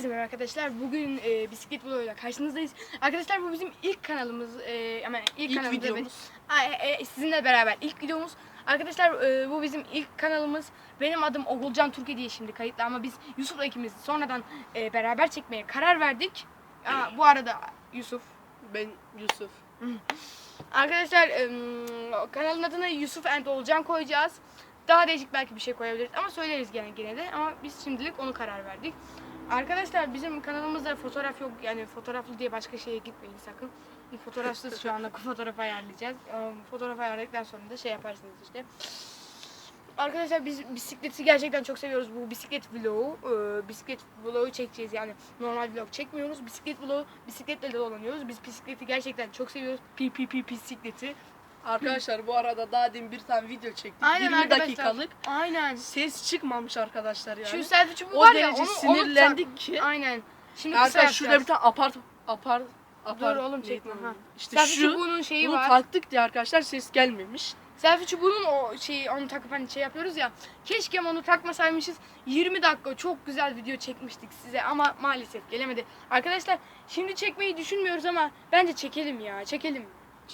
Herkese merhaba arkadaşlar. Bugün e, bisiklet vloguyla karşınızdayız. Arkadaşlar bu bizim ilk kanalımız. E, ilk, İlk kanalımız videomuz. Ay, e, sizinle beraber ilk videomuz. Arkadaşlar e, bu bizim ilk kanalımız. Benim adım Oğulcan Türkiye diye şimdi kayıtlı ama biz Yusuf'la ikimiz sonradan e, beraber çekmeye karar verdik. Aa, bu arada Yusuf. Ben Yusuf. Arkadaşlar e, kanalın adını Yusuf and Oğulcan koyacağız. Daha değişik belki bir şey koyabiliriz ama söyleriz gene yine de ama biz şimdilik onu karar verdik. Arkadaşlar bizim kanalımızda fotoğraf yok yani fotoğraflı diye başka şeye gitmeyin sakın. Fotoğrafsız şu anda fotoğraf ayarlayacağız. Fotoğraf ayarladıktan sonra da şey yaparsınız işte. Arkadaşlar biz bisikleti gerçekten çok seviyoruz. Bu bisiklet vlogu, e, bisiklet vlogu çekeceğiz yani. Normal vlog çekmiyoruz. Bisiklet vlogu, bisikletle dolanıyoruz. Biz bisikleti gerçekten çok seviyoruz. Pi pi pi bisikleti. Arkadaşlar bu arada daha demin bir tane video çektik. Aynen 20 arkadaşlar. dakikalık. Aynen. Ses çıkmamış arkadaşlar yani. Şu selfie çubuğu o var ya derece onu, sinirlendik onu ki. Aynen. Şimdi Arkadaşlar şurada bir tane apart apart apart Dur oğlum çekme, ha. İşte selfie şu çubuğunun şeyi bunu var. taktık diye arkadaşlar ses gelmemiş. Selfie çubuğunun o şeyi onu takıp hani şey yapıyoruz ya. Keşke onu takmasaymışız. 20 dakika çok güzel video çekmiştik size ama maalesef gelemedi. Arkadaşlar şimdi çekmeyi düşünmüyoruz ama bence çekelim ya. Çekelim.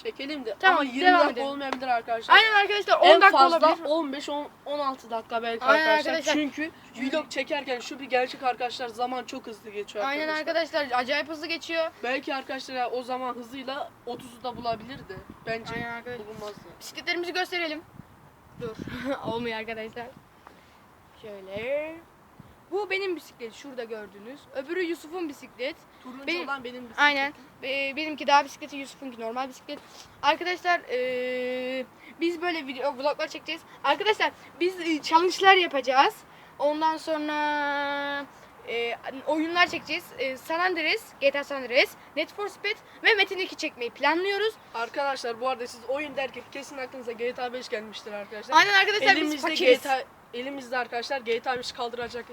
Çekelim de Tamam, ama 20 devam dakika edelim. olmayabilir arkadaşlar. Aynen arkadaşlar 10 en dakika fazla olabilir. 15 10 16 dakika belki Aynen arkadaşlar. arkadaşlar. Çünkü vlog çekerken şu bir gerçek arkadaşlar zaman çok hızlı geçiyor Aynen arkadaşlar. arkadaşlar acayip hızlı geçiyor. Belki arkadaşlar ya o zaman hızıyla 30'u da bulabilirdi. Bence Aynen arkadaşlar. bulunmazdı. Bisikletlerimizi gösterelim. Dur. Olmuyor arkadaşlar. Şöyle. Bu benim bisiklet şurada gördüğünüz. Öbürü Yusuf'un bisiklet. Turuncu Benim- olan benim bisikletim. Aynen. Be- benimki dağ bisikleti, Yusuf'unki normal bisiklet. Arkadaşlar eee, biz böyle video vloglar çekeceğiz. Arkadaşlar biz e, challenge'lar yapacağız. Ondan sonra e, oyunlar çekeceğiz. E, San Andreas, GTA San Andreas, Need for Speed ve Metin 2 çekmeyi planlıyoruz. Arkadaşlar bu arada siz oyun derken kesin aklınıza GTA 5 gelmiştir arkadaşlar. Aynen arkadaşlar biz elimizde fakiriz. GTA elimizde arkadaşlar GTA 5 kaldıracak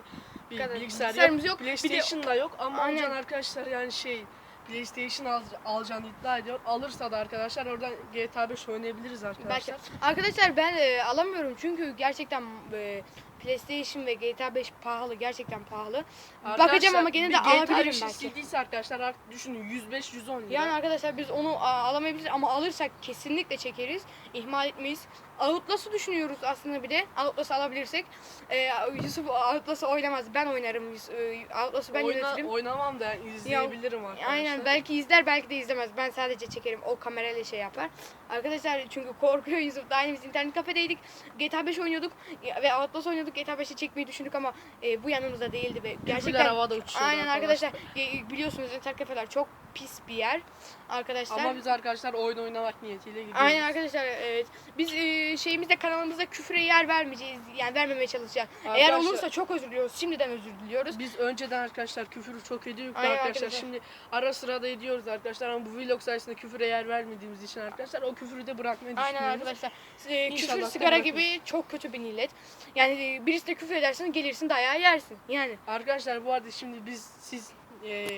bir Kadar bilgisayar bilgisayarımız yok. PlayStation da yok ama Aynen. Arkadaşlar yani şey PlayStation al, alacağını iddia ediyor. Alırsa da arkadaşlar oradan GTA 5 oynayabiliriz Belki. arkadaşlar. Arkadaşlar ben e, alamıyorum çünkü gerçekten e, PlayStation ve GTA 5 pahalı gerçekten pahalı. Bakacağım ama gene de GTA alabilirim 5'i belki. sildiyse arkadaşlar artık düşünün 105 110 lira. Yani arkadaşlar biz onu a, alamayabiliriz ama alırsak kesinlikle çekeriz. İhmal etmeyiz. Outlast'ı düşünüyoruz aslında bir de. Outlast'ı alabilirsek. Ee, Yusuf Outlast'ı oynamaz. Ben oynarım. E, Outlast'ı ben Oyna- yönetirim. oynamam da yani izleyebilirim arkadaşlar. Aynen belki izler belki de izlemez. Ben sadece çekerim. O kamerayla şey yapar. Arkadaşlar çünkü korkuyor Yusuf. Daha yeni biz internet kafedeydik. GTA 5 oynuyorduk ve Outlast oynuyorduk. GTA 5'i çekmeyi düşündük ama e, bu yanımızda değildi ve Gerçekten havada uçuyor. Aynen arkadaşlar e, biliyorsunuz internet kafeler çok pis bir yer. Arkadaşlar Ama biz arkadaşlar oyun oynamak niyetiyle gidiyoruz. Aynen arkadaşlar evet. Biz e, şeyimizde kanalımızda küfre yer vermeyeceğiz. Yani vermemeye çalışacağız. Eğer Arkadaşlar- olursa çok özür diliyoruz. Şimdiden özür diliyoruz. Biz önceden arkadaşlar küfürü çok ediyorduk Aynen arkadaşlar. arkadaşlar. Şimdi ara sıra da ediyoruz arkadaşlar ama bu vlog sayesinde küfüre yer vermediğimiz için arkadaşlar o küfürü de bırakmayı Aynen düşünüyoruz. arkadaşlar. E, küfür sigara gibi çok kötü bir millet. Yani e, birisi de küfür edersin gelirsin dayağı yersin. Yani. Arkadaşlar bu arada şimdi biz siz e,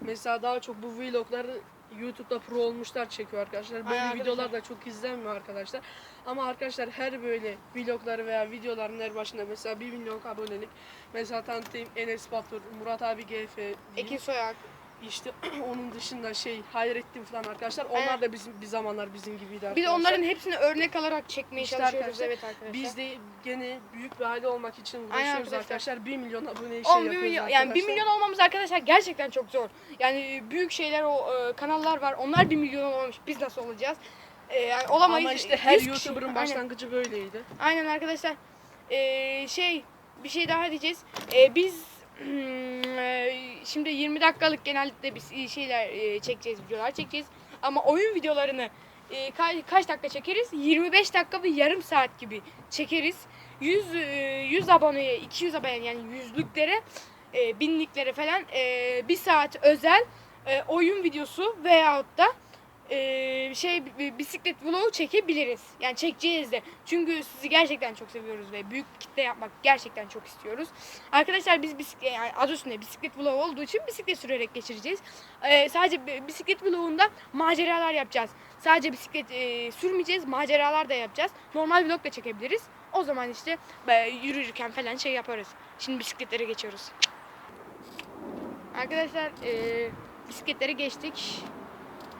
mesela daha çok bu vlogları YouTube'da pro olmuşlar çekiyor arkadaşlar. Böyle Aynen videolar da çok izlenmiyor arkadaşlar. Ama arkadaşlar her böyle vlogları veya videoların her başında mesela 1 milyon abonelik mesela tanıtayım Enes Batur, Murat abi GF. Ekin Soyak. İşte onun dışında şey Hayrettin falan arkadaşlar. Aynen. Onlar da bizim bir zamanlar bizim gibiydi arkadaşlar. onların hepsini örnek alarak çekmeye İşte çalışıyoruz. arkadaşlar, Evet arkadaşlar. biz de gene büyük bir aile olmak için uğraşıyoruz arkadaşlar. arkadaşlar. 1 milyon aboneye şey 10 yapıyoruz milyon, arkadaşlar. yani 1 milyon olmamız arkadaşlar gerçekten çok zor. Yani büyük şeyler o e, kanallar var. Onlar 1 milyon olmamış. Biz nasıl olacağız? E, yani olamayız. Ama işte her 100 kişi- YouTuber'ın Aynen. başlangıcı böyleydi. Aynen arkadaşlar. Ee, şey bir şey daha diyeceğiz. Ee, biz e, şimdi 20 dakikalık genellikle biz şeyler e, çekeceğiz, videolar çekeceğiz. Ama oyun videolarını e, ka- kaç dakika çekeriz? 25 dakika ve yarım saat gibi çekeriz. 100 e, 100 aboneye, 200 abone yani yüzlüklere, e, binliklere falan e, bir saat özel e, oyun videosu veyahut da e, şey bi- bisiklet vlogu çekebiliriz. Yani çekeceğiz de. Çünkü sizi gerçekten çok seviyoruz ve büyük bir kitle yapmak gerçekten çok istiyoruz. Arkadaşlar biz bisiklet yani adı üstünde bisiklet vlogu olduğu için bisiklet sürerek geçireceğiz. E, sadece bi- bisiklet vlogunda maceralar yapacağız. Sadece bisiklet e, sürmeyeceğiz, maceralar da yapacağız. Normal vlog da çekebiliriz. O zaman işte e, yürürken falan şey yaparız. Şimdi bisikletlere geçiyoruz. Arkadaşlar eee bisikletleri geçtik.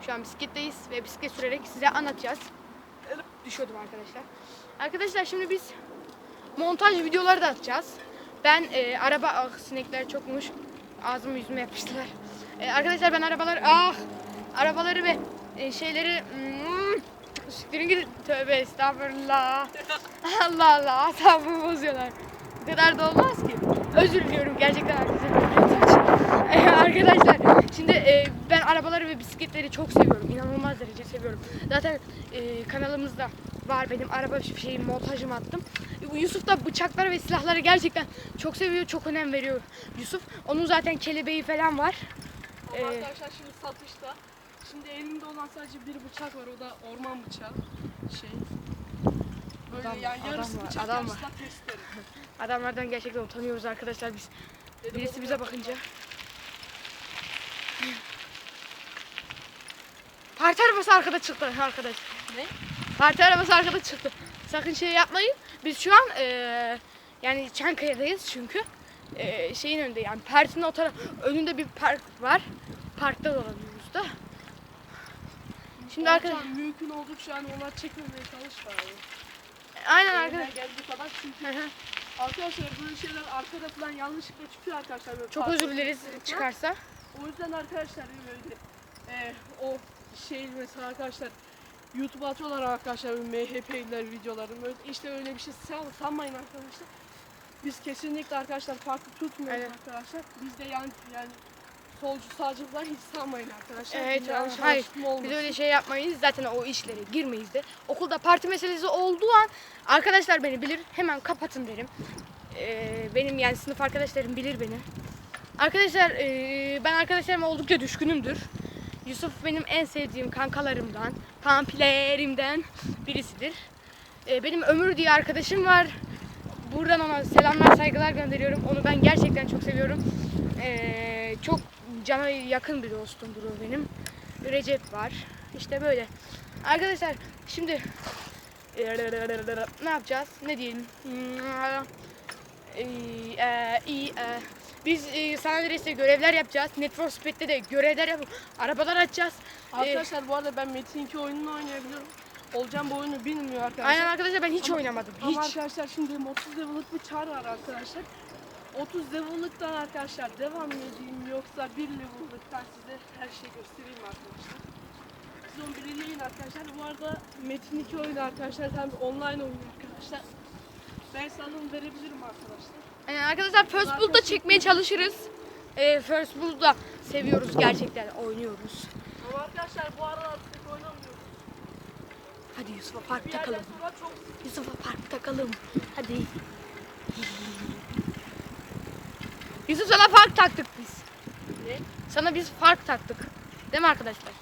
Şu an bisikletteyiz ve bisiklet sürerek size anlatacağız. Düşüyordum arkadaşlar. Arkadaşlar şimdi biz montaj videoları da atacağız. Ben eee, araba ah sinekler çokmuş. Ağzımı yüzüme yapıştılar. Eee, arkadaşlar ben arabaları ah arabaları ve e, şeyleri hmm, siktirin gidin. Tövbe estağfurullah. Allah Allah asabımı bozuyorlar. Bu kadar da olmaz ki. Özür diliyorum gerçekten arkadaşlar. Arkadaşlar şimdi e, ben arabaları ve bisikletleri çok seviyorum. İnanılmaz derece seviyorum. Zaten e, kanalımızda var benim araba şeyi montajımı attım. Yusuf da bıçakları ve silahları gerçekten çok seviyor, çok önem veriyor Yusuf. Onun zaten kelebeği falan var. Ama Ee, arkadaşlar şimdi satışta. Şimdi elimde olan sadece bir bıçak var. O da orman bıçağı. Şey. Böyle Adam- yani yarısı adam var, bıçak, adam yarısı da testere. Adamlardan gerçekten utanıyoruz arkadaşlar biz. Birisi bize bakınca. Parti arabası arkada çıktı arkadaş. Ne? Parti arabası arkada çıktı. Sakın şey yapmayın. Biz şu an eee, yani Çankaya'dayız çünkü. Eee, şeyin önünde yani partinin o taraf önünde bir park var. Parkta dolanıyoruz da. Şimdi Orçan, arkadaş mümkün oldukça yani onlar çekmemeye çalış bari. aynen Elimden arkadaş. geldiği kadar çünkü arkadaşlar böyle şeyler arkada falan yanlışlıkla çıkıyor arkadaşlar. Böyle Çok özür dileriz falan. çıkarsa. O yüzden arkadaşlar böyle e, o şey mesela arkadaşlar YouTube'a atıyorlar arkadaşlar MHP'liler videolarını böyle işte öyle bir şey san- sanmayın arkadaşlar. Biz kesinlikle arkadaşlar farklı tutmuyoruz Aynen. arkadaşlar. Biz de yani yani solcu sağcı falan hiç sanmayın arkadaşlar. Evet, yanlış hayır. Biz öyle şey yapmayız. Zaten o işlere girmeyiz de. Okulda parti meselesi olduğu an arkadaşlar beni bilir. Hemen kapatın derim. Ee, benim yani sınıf arkadaşlarım bilir beni. Arkadaşlar ee, ben arkadaşlarıma oldukça düşkünümdür. Yusuf benim en sevdiğim kankalarımdan, pampilerimden birisidir. Ee, benim Ömür diye arkadaşım var. Buradan ona selamlar, saygılar gönderiyorum. Onu ben gerçekten çok seviyorum. Ee, çok cana yakın bir dostumdur o benim. Recep var. İşte böyle. Arkadaşlar şimdi ne yapacağız? Ne diyelim? Ee, e, e, Biz e, San Andreas'te görevler yapacağız. For Speed'de de görevler yapıp arabalar açacağız. Ee, Arkadaşlar bu arada ben Metin 2 oyununu oynayabiliyorum. Olcan bu oyunu bilmiyor arkadaşlar. Aynen arkadaşlar ben hiç Ama- oynamadım. Ama Hiç. arkadaşlar şimdi 30 level'lık bir çar var arkadaşlar. 30 level'lıktan arkadaşlar devam mı edeyim yoksa 1 level'lıktan size her şeyi göstereyim arkadaşlar. Siz onu belirleyin arkadaşlar. Bu arada Metin 2 oyunu arkadaşlar hem online oyun arkadaşlar. Ben sana onu verebilirim arkadaşlar. Aynen arkadaşlar First Bull'da çekmeye çalışırız. Ee, First Bull'da seviyoruz gerçekten oynuyoruz. Ama arkadaşlar bu aralar pek oynamıyoruz. Hadi Yusuf'a park Bir yerden takalım. sonra çok Yusuf'a park takalım. Hadi. Yusuf sana park taktık biz. ne? Sana biz fark taktık. Değil mi arkadaşlar?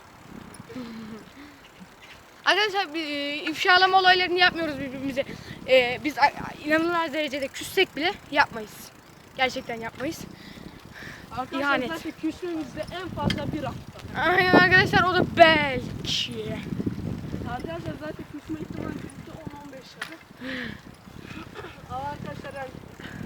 arkadaşlar bir, e, ifşalama olaylarını yapmıyoruz birbirimize. E, biz a- a- inanılmaz derecede küssek bile yapmayız. Gerçekten yapmayız. Arkadaşlar İhanet. zaten en fazla bir hafta. Aynen arkadaşlar o da belki. Arkadaşlar zaten küsme ihtimali %10-15 yaşa. Ama arkadaşlar yani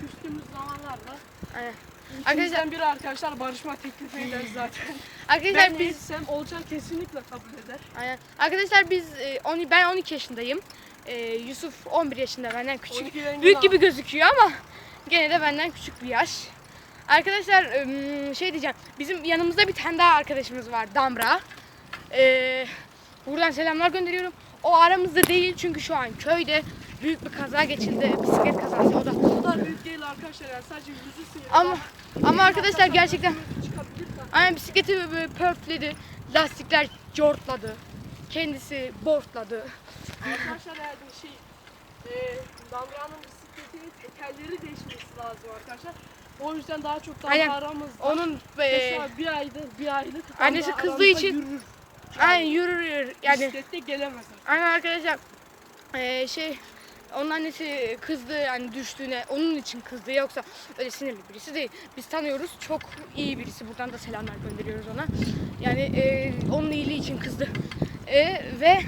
küstüğümüz zamanlarda Aynen. İkimizden biri arkadaşlar barışma teklif eder zaten. Arkadaşlar ben biz değilsem Olcan kesinlikle kabul eder. aynen. Arkadaşlar biz e, on, ben 12 yaşındayım. E, Yusuf 11 yaşında benden küçük. 12'den Büyük gibi gözüküyor ama gene de benden küçük bir yaş. Arkadaşlar şey diyeceğim. Bizim yanımızda bir tane daha arkadaşımız var. Damra. Ee, buradan selamlar gönderiyorum. O aramızda değil çünkü şu an köyde büyük bir kaza geçildi. Bisiklet kazası o da. O kadar büyük değil arkadaşlar yani sadece yüzü sıyırdı. Ama ama arkadaşlar gerçekten aynen bisikleti böyle pörtledi. Lastikler cortladı. Kendisi bortladı. Arkadaşlar yani şey e, Damra'nın bisikletinin tekerleri değişmesi lazım arkadaşlar. O yüzden daha çok Aynen. Damra aramızda. Onun e, Mesela bir aydır bir aylık Annesi Damra kızdığı aramızda için- yürür. aynen yürür yürür. Yani Bisiklette gelemez. Aynen arkadaşlar eee, şey onun annesi kızdı yani düştüğüne onun için kızdı yoksa öyle sinirli birisi değil. Biz tanıyoruz çok iyi birisi buradan da selamlar gönderiyoruz ona. Yani eee, onun iyiliği için kızdı. Eee, ve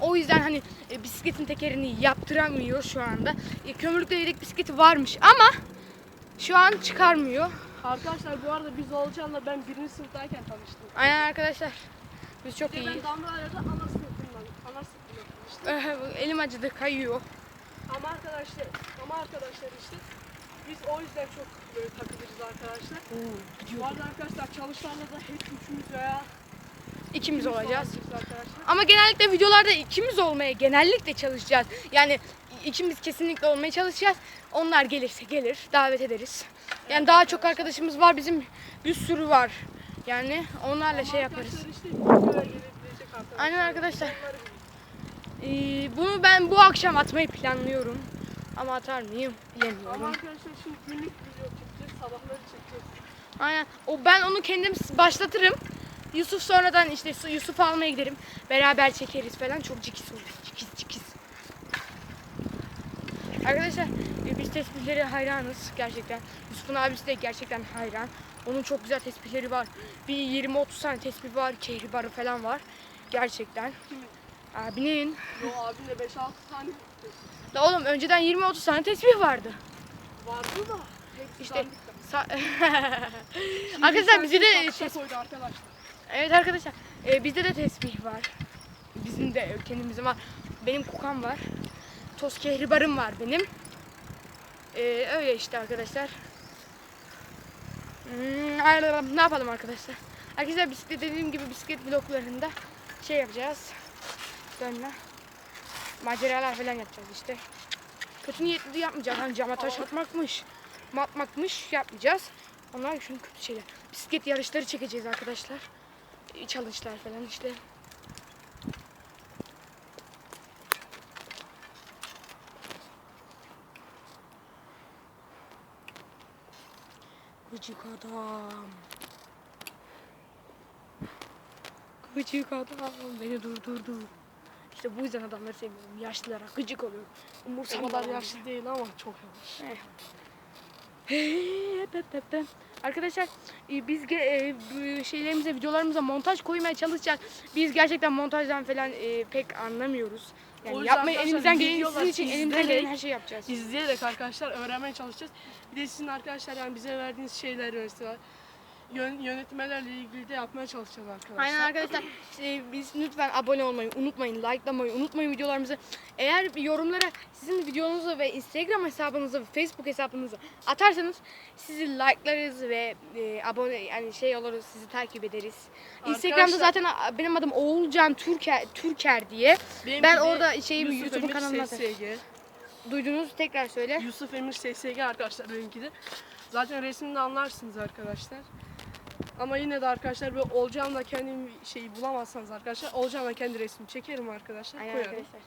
o yüzden hani e, bisikletin tekerini yaptıramıyor şu anda. E, kömürlükte yedek bisikleti varmış ama şu an çıkarmıyor. Arkadaşlar bu arada biz Olcan'la ben birinci sınıftayken tanıştım. Aynen arkadaşlar. Biz çok iyi. ben Damla Arada ana sınıfından, ana sınıfından tanıştım. Elim acıdı kayıyor. Ama arkadaşlar, ama arkadaşlar işte biz o yüzden çok böyle takılırız arkadaşlar. Bu arada arkadaşlar çalışlarla da hep üçümüz veya İkimiz olacağız. Ama genellikle videolarda ikimiz olmaya genellikle çalışacağız. Yani ikimiz kesinlikle olmaya çalışacağız. Onlar gelirse gelir, davet ederiz. Yani daha çok arkadaşımız var bizim bir sürü var. Yani onlarla Ama şey yaparız. Aynen arkadaşlar. Ee, bunu ben bu akşam atmayı planlıyorum. Ama atar mıyım Ama bilemiyorum. arkadaşlar şimdi günlük video çekeceğiz, sabahları çekeceğiz. Aynen. O ben onu kendim başlatırım. Yusuf sonradan işte Su- Yusuf almaya giderim. Beraber çekeriz falan. Çok cikis olur. Cikis cikis. Arkadaşlar biz tesbihleri hayranız gerçekten. Yusuf'un abisi de gerçekten hayran. Onun çok güzel tesbihleri var. Bir 20-30 tane tesbih var. Kehribarı falan var. Gerçekten. Abinin. Yo abimle 5-6 tane Da oğlum önceden 20-30 tane tesbih vardı. vardı da. İşte Arkadaşlar bize de koydu arkadaşlar. Evet arkadaşlar e, bizde de tesbih var. Bizim de kendimizin var. Benim kukam var. Toz kehribarım var benim. E, öyle işte arkadaşlar. Hmm, ne yapalım arkadaşlar? Arkadaşlar bisiklet dediğim gibi bisiklet bloklarında şey yapacağız. Dönme. Maceralar falan yapacağız işte. Kötü niyetli de yapmayacağız. Hani cama taş atmakmış, matmakmış yapmayacağız. Onlar çünkü kötü şeyler. Bisiklet yarışları çekeceğiz arkadaşlar. Challenge'lar falan işte. Gıcık adam. Gıcık adam. Beni durdurdu. İşte bu yüzden adamları sevmiyorum. Yaşlılara gıcık oluyorum. Kadar yaşlı değil ama çok yavaş. Hep, hep. Arkadaşlar e, biz e, şeylerimize videolarımıza montaj koymaya çalışacağız. Biz gerçekten montajdan falan e, pek anlamıyoruz. Yani yapmayı elimizden geleni sizin için elimizden gelen her şeyi yapacağız. İzleyerek arkadaşlar öğrenmeye çalışacağız. Bir de sizin arkadaşlar yani bize verdiğiniz şeyler mesela yön, yönetmelerle ilgili de yapmaya çalışacağız arkadaşlar. Aynen arkadaşlar e, biz lütfen abone olmayı unutmayın, likelamayı unutmayın videolarımızı. Eğer yorumlara sizin videonuzu ve Instagram hesabınızı ve Facebook hesabınızı atarsanız sizi likelarız ve e, abone yani şey oluruz sizi takip ederiz. Instagram'da Arkadaşlar- zaten a- benim adım Oğulcan Türker Türker diye. Benimki Ben orada şeyi Yusuf YouTube'un Emir kanalına SSG. duydunuz tekrar söyle. Yusuf Emir SSG arkadaşlar benimki de. Zaten resmini anlarsınız arkadaşlar. Ama yine de arkadaşlar böyle Olcan'la kendim şeyi bulamazsanız arkadaşlar Olcan'la kendi resmimi çekerim arkadaşlar Aynen koyarım. arkadaşlar.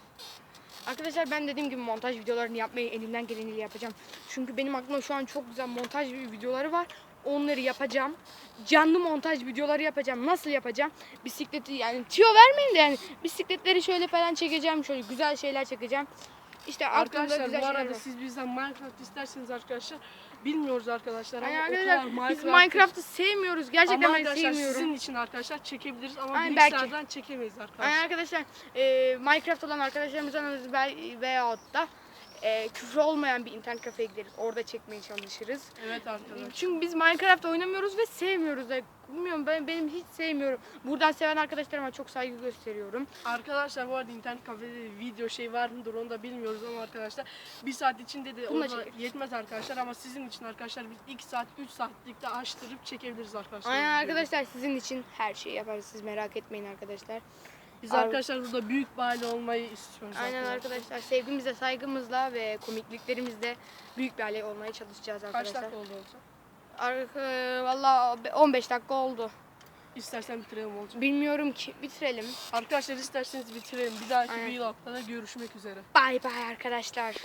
Arkadaşlar ben dediğim gibi montaj videolarını yapmayı elimden geleniyle yapacağım. Çünkü benim aklımda şu an çok güzel montaj videoları var. Onları yapacağım. Canlı montaj videoları yapacağım. Nasıl yapacağım? Bisikleti yani tüyo vermeyin de yani bisikletleri şöyle falan çekeceğim. Şöyle güzel şeyler çekeceğim. İşte aklımda Arkadaşlar güzel bu şeyler arada var. siz bizden Minecraft isterseniz arkadaşlar bilmiyoruz arkadaşlar ama o arkadaşlar kadar biz Minecraft- Minecraft'ı sevmiyoruz. Gerçekten ama ben arkadaşlar sevmiyorum. sizin için arkadaşlar çekebiliriz ama Aynen, belki. bilgisayardan çekemeyiz arkadaşlar. Aynen arkadaşlar e, Minecraft olan arkadaşlarımızdan ve- veyahut da e, küfür olmayan bir internet kafeye gideriz. Orada çekmeye çalışırız. Evet arkadaşlar. Çünkü biz Minecraft oynamıyoruz ve sevmiyoruz da. Bilmiyorum ben benim hiç sevmiyorum. Buradan seven arkadaşlarıma çok saygı gösteriyorum. Arkadaşlar bu arada internet kafede de video şey var mıdır onu da bilmiyoruz ama arkadaşlar bir saat içinde de Bunu da orada çekeriz. yetmez arkadaşlar ama sizin için arkadaşlar biz 2 saat 3 saatlikte açtırıp çekebiliriz arkadaşlar. Aynen arkadaşlar sizin için her şeyi yaparız. Siz merak etmeyin arkadaşlar. Biz Ar- arkadaşlar burada büyük aile olmayı istiyoruz Aynen arkadaşlar sevgimizle, saygımızla ve komikliklerimizle büyük bir aile olmaya çalışacağız Kaç arkadaşlar. dakika oldu olacak? Ar- Valla 15 dakika oldu. İstersen bitirelim olacak. Bilmiyorum ki bitirelim. Arkadaşlar isterseniz bitirelim. Bir dahaki Aynen. vlogda da görüşmek üzere. Bay bay arkadaşlar.